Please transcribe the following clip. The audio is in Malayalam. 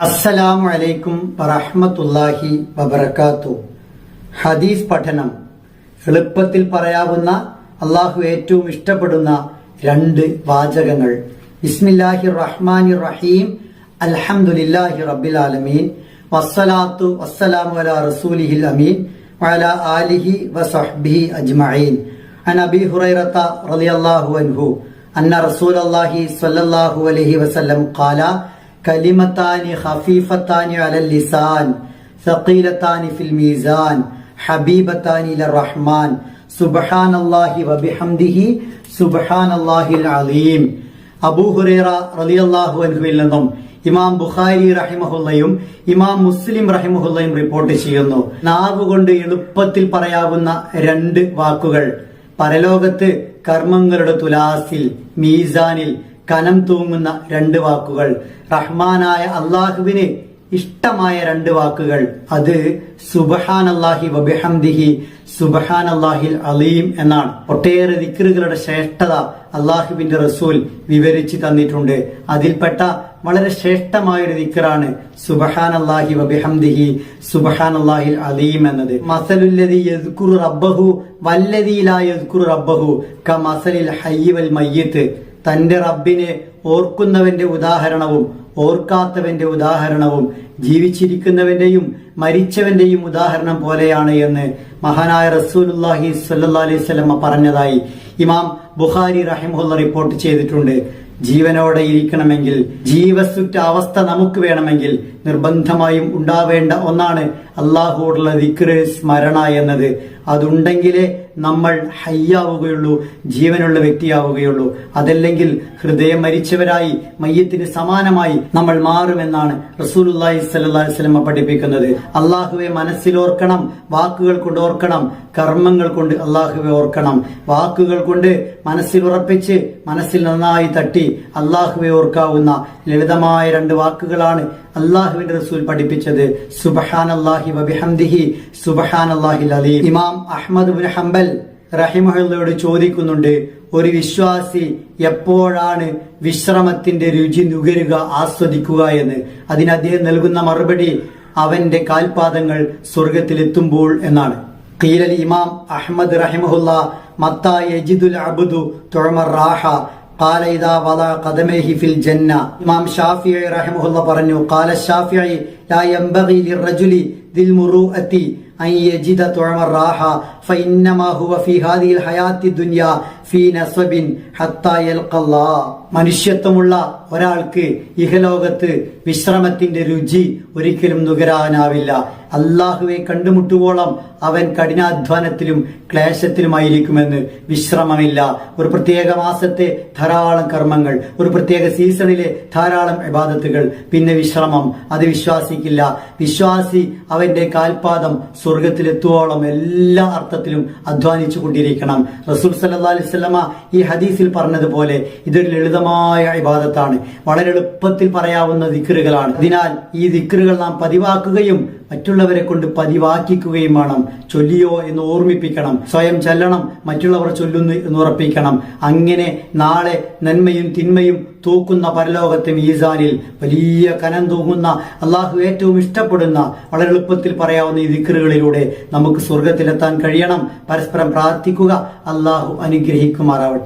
അസ്സലാമു അലൈക്കും വറഹമത്തല്ലാഹി വബർക്കാത്തു ഹദീസ് പഠനം. എളുപ്പത്തിൽ പറയാവുന്ന അള്ളാഹു ഏറ്റവും ഇഷ്ടപ്പെടുന്ന രണ്ട് വാചകങ്ങൾ. ബിസ്മില്ലാഹി റഹ്മാൻ റഹീം അലഹമുല്ലാഹി റബ്ബിൽ ആലമീൻ വസ്സലാത്തു വസ്സലാമു അല റസൂലിഹിൽ അമീൻ. വഅല ആലിഹി വസഹ്ബിഹി അജ്മഈൻ. അൻ അബി ഹുറൈറത്ത റളിയല്ലാഹു അൻഹു. അന്ന റസൂലല്ലാഹി സ്വല്ലല്ലാഹു അലൈഹി വസല്ലം ഖാല കലിമത്താനി ഹഫീഫത്താനി അലൽ ലിസാൻ സഖീലത്താനി ഫിൽ മീസാൻ ഹബീബത്താനി ല റഹ്മാൻ സുബ്ഹാനല്ലാഹി വബിഹംദിഹി സുബ്ഹാനല്ലാഹിൽ അലീം അബൂ ഹുറേറ റളിയല്ലാഹു അൻഹുവിൽ നിന്നും ഇമാം ബുഖാരി റഹിമഹുല്ലയും ഇമാം മുസ്ലിം റഹിമഹുല്ലയും റിപ്പോർട്ട് ചെയ്യുന്നു. നാവ് കൊണ്ട് എളുപ്പത്തിൽ പറയാവുന്ന രണ്ട് വാക്കുകൾ. പരലോകത്ത് കർമ്മങ്ങളുടെ തുലാസിൽ മീസാനിൽ കനം തൂങ്ങുന്ന രണ്ട് വാക്കുകൾ. റഹ്മാനായ അള്ളാഹുവിന് ഇഷ്ടമായ രണ്ട് വാക്കുകൾ. അത് സുബഹാൻ അള്ളാഹി വബിഹംദിഹി സുബഹാൻ അള്ളാഹിൽ അലീം എന്നാണ്. ഒട്ടേറെ ദിക്റുകളുടെ ശ്രേഷ്ഠത അള്ളാഹുവിന്റെ റസൂൽ വിവരിച്ചു തന്നിട്ടുണ്ട്. അതിൽപ്പെട്ട വളരെ ശ്രേഷ്ഠമായ ഒരു ദിക്റാണ് സുബഹാൻ അള്ളാഹി വബിഹംദിഹി സുബഹാൻ അള്ളാഹിൽ അലീം എന്നത്. മസലുല്ലതി യദ്കുറു റബ്ബഹു വല്ലതിയിലായ യദ്കുറു റബ്ബഹു ക മസലിൽ ഹയ്യവൽ മയ്യത്ത്. തന്റെ റബ്ബിനെ ഓർക്കുന്നവന്റെ ഉദാഹരണവും ഓർക്കാത്തവന്റെ ഉദാഹരണവും ജീവിച്ചിരിക്കുന്നവന്റെയും മരിച്ചവന്റെയും ഉദാഹരണം പോലെയാണ് എന്ന് മഹാനായ റസൂലുല്ലാഹി സല്ലാ സ്വലമ പറഞ്ഞതായി ഇമാം ബുഖാരി റഹിമുല്ല റിപ്പോർട്ട് ചെയ്തിട്ടുണ്ട്. ജീവനോടെ ഇരിക്കണമെങ്കിൽ ജീവസുറ്റ അവസ്ഥ നമുക്ക് വേണമെങ്കിൽ നിർബന്ധമായും ഉണ്ടാവേണ്ട ഒന്നാണ് അള്ളാഹുവോടുള്ള ദിക്റ് സ്മരണ എന്നത്. അതുണ്ടെങ്കിലേ നമ്മൾ ഹയ്യാവുകയുള്ളൂ ജീവനുള്ള വ്യക്തിയാവുകയുള്ളൂ. അതല്ലെങ്കിൽ ഹൃദയം മരിച്ചവരായി മയ്യത്തിന് സമാനമായി നമ്മൾ മാറുമെന്നാണ് റസൂലുല്ലാഹി സല്ലല്ലാഹി വസല്ലമ പഠിപ്പിക്കുന്നത്. അള്ളാഹുവെ മനസ്സിലോർക്കണം വാക്കുകൾ കൊണ്ട് ഓർക്കണം കർമ്മങ്ങൾ കൊണ്ട് അള്ളാഹുവെ ഓർക്കണം. വാക്കുകൾ കൊണ്ട് മനസ്സിൽ ഉറപ്പിച്ച് മനസ്സിൽ നന്നായി തട്ടി അള്ളാഹുവെ ഓർക്കാവുന്ന ലളിതമായ രണ്ട് വാക്കുകളാണ് അള്ളാഹുവിന്റെ റസൂൽ പഠിപ്പിച്ചത് സുബഹാൻ അള്ളാഹി വബിഹംദിഹി അലീം ഇമാം അഹമ്മദ് ഹംബൽ റഹിമഹുള്ളയോട് ചോദിക്കുന്നുണ്ട് ഒരു വിശ്വാസി എപ്പോഴാണ് വിശ്രമത്തിന്റെ രുചി നുകരുക ആസ്വദിക്കുക എന്ന്? അതിന് അദ്ദേഹം നൽകുന്ന മറുപടി അവന്റെ കാൽപാദങ്ങൾ സ്വർഗത്തിലെത്തുമ്പോൾ എന്നാണ്. കീലൽ ഇമാം അഹമ്മദ് റഹിമഹുല്ല മത്തായി അബ്ദു തുഴമർ റാഹ قال إذا وضع قدميه في الجنة ഇമാം ഷാഫിഈ റഹിമഹുല്ല പറഞ്ഞു قال الشافعي لا ينبغي للرجل ذي المروءة أن يجد طعم الراحة فإنما هو في هذه الحياة الدنيا في نصب حتى يلقى الله മനുഷ്യത്വമുള്ള ഒരാൾക്ക് ഇഹലോകത്ത് വിശ്രമത്തിന്റെ രുചി ഒരിക്കലും നുകരാനാവില്ല അള്ളാഹുവെ കണ്ടുമുട്ടുവോളം അവൻ കഠിനാധ്വാനത്തിലും ക്ലേശത്തിലുമായിരിക്കുമെന്ന് വിശ്രമമില്ല ഒരു പ്രത്യേക മാസത്തെ ധാരാളം കർമ്മങ്ങൾ ഒരു പ്രത്യേക സീസണിലെ ധാരാളം ഇബാദത്തുകൾ പിന്നെ വിശ്രമം അത് വിശ്വാസിക്കില്ല വിശ്വാസി അവന്റെ കാൽപാദം സ്വർഗത്തിലെത്തുവോളം എല്ലാ അർത്ഥത്തിലും അധ്വാനിച്ചു കൊണ്ടിരിക്കണം. റസൂൽ സല്ലാ അലിസ്ലമ ഈ ഹദീസിൽ പറഞ്ഞതുപോലെ ഇതൊരു ലളിതമായ ഇബാദത്താണ്. വളരെ എളുപ്പത്തിൽ പറയാവുന്ന ദിക്കറുകളാണ് അതിനാൽ ഈ ദിക്കറുകൾ നാം പതിവാക്കുകയും മറ്റുള്ളവരെ കൊണ്ട് പതിവാക്കിക്കുകയും വേണം. ചൊല്ലിയോ എന്ന് ഓർമ്മിപ്പിക്കണം. സ്വയം ചെല്ലണം. മറ്റുള്ളവർ ചൊല്ലുന്നു എന്ന് ഉറപ്പിക്കണം. അങ്ങനെ നാളെ നന്മയും തിന്മയും തൂക്കുന്ന പരലോകത്തെ മീസാനിൽ വലിയ കനം തൂങ്ങുന്ന അള്ളാഹു ഏറ്റവും ഇഷ്ടപ്പെടുന്ന വളരെ എളുപ്പത്തിൽ പറയാവുന്ന ഈ ദിക്കറുകളിലൂടെ നമുക്ക് സ്വർഗത്തിലെത്താൻ കഴിയണം. പരസ്പരം പ്രാർത്ഥിക്കുക. അള്ളാഹു അനുഗ്രഹിക്കുമാറാവട്ടെ.